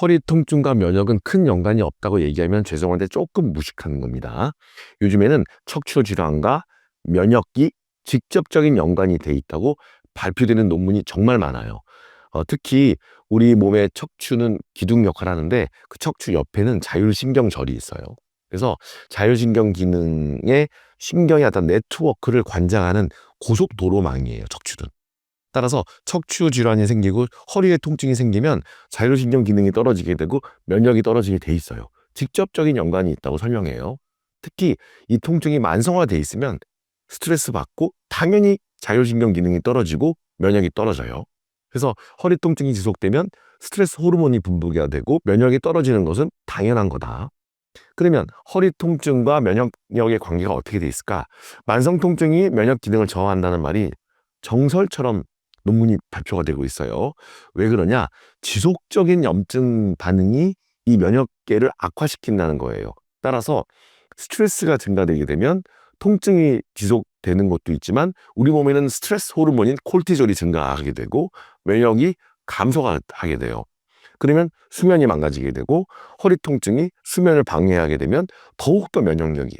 허리 통증과 면역은 큰 연관이 없다고 얘기하면 죄송한데 조금 무식한 겁니다. 요즘에는 척추 질환과 면역이 직접적인 연관이 돼 있다고 발표되는 논문이 정말 많아요. 어, 특히 우리 몸의 척추는 기둥 역할을 하는데 그 척추 옆에는 자율신경절이 있어요. 그래서 자율신경 기능의 신경의 어떤 네트워크를 관장하는 고속도로망이에요, 척추는. 따라서 척추 질환이 생기고 허리에 통증이 생기면 자율신경 기능이 떨어지게 되고 면역이 떨어지게 돼 있어요. 직접적인 연관이 있다고 설명해요. 특히 이 통증이 만성화돼 있으면 스트레스 받고 당연히 자율신경 기능이 떨어지고 면역이 떨어져요. 그래서 허리 통증이 지속되면 스트레스 호르몬이 분비가 되고 면역이 떨어지는 것은 당연한 거다. 그러면 허리 통증과 면역력의 관계가 어떻게 돼 있을까? 만성 통증이 면역 기능을 저하한다는 말이 정설처럼 논문이 발표가 되고 있어요. 왜 그러냐? 지속적인 염증 반응이 이 면역계를 악화시킨다는 거예요. 따라서 스트레스가 증가되게 되면 통증이 지속되는 것도 있지만 우리 몸에는 스트레스 호르몬인 콜티졸이 증가하게 되고 면역이 감소가 하게 돼요. 그러면 수면이 망가지게 되고 허리 통증이 수면을 방해하게 되면 더욱더 면역력이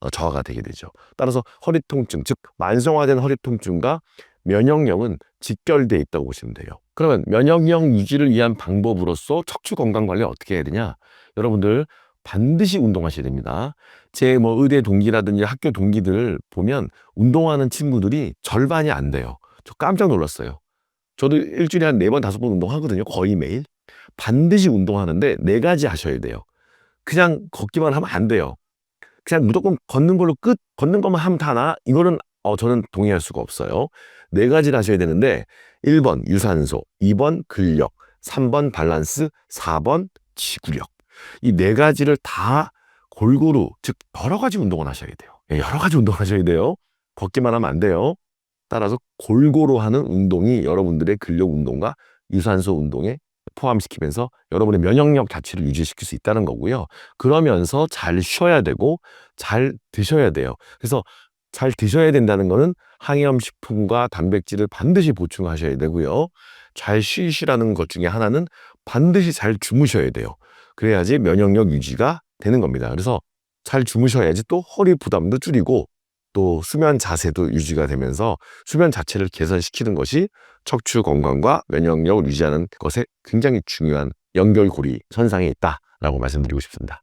어, 저하가 되게 되죠. 따라서 허리 통증, 즉 만성화된 허리 통증과 면역력은 직결돼 있다고 보시면 돼요. 그러면 면역력 유지를 위한 방법으로서 척추 건강 관리 어떻게 해야 되냐? 여러분들 반드시 운동하셔야 됩니다. 제 뭐 의대 동기라든지 학교 동기들 보면 운동하는 친구들이 절반이 안 돼요. 저 깜짝 놀랐어요. 저도 일주일에 한 네 번, 다섯 번 운동하거든요. 거의 매일. 반드시 운동하는데 네 가지 하셔야 돼요. 그냥 걷기만 하면 안 돼요. 그냥 무조건 걷는 걸로 끝, 걷는 것만 하면 다나? 이거는 어, 저는 동의할 수가 없어요. 네 가지를 하셔야 되는데 1번 유산소, 2번 근력, 3번 밸런스, 4번 지구력. 이 네 가지를 다 골고루, 즉 여러 가지 운동을 하셔야 돼요. 예, 여러 가지 운동을 하셔야 돼요. 걷기만 하면 안 돼요. 따라서 골고루 하는 운동이 여러분들의 근력 운동과 유산소 운동에 포함시키면서 여러분의 면역력 자체를 유지시킬 수 있다는 거고요. 그러면서 잘 쉬어야 되고 잘 드셔야 돼요. 그래서 잘 드셔야 된다는 거는 항염 식품과 단백질을 반드시 보충하셔야 되고요. 잘 쉬시라는 것 중에 하나는 반드시 잘 주무셔야 돼요. 그래야지 면역력 유지가 되는 겁니다. 그래서 잘 주무셔야지 또 허리 부담도 줄이고 또 수면 자세도 유지가 되면서 수면 자체를 개선시키는 것이 척추 건강과 면역력을 유지하는 것에 굉장히 중요한 연결고리 선상에 있다라고 말씀드리고 싶습니다.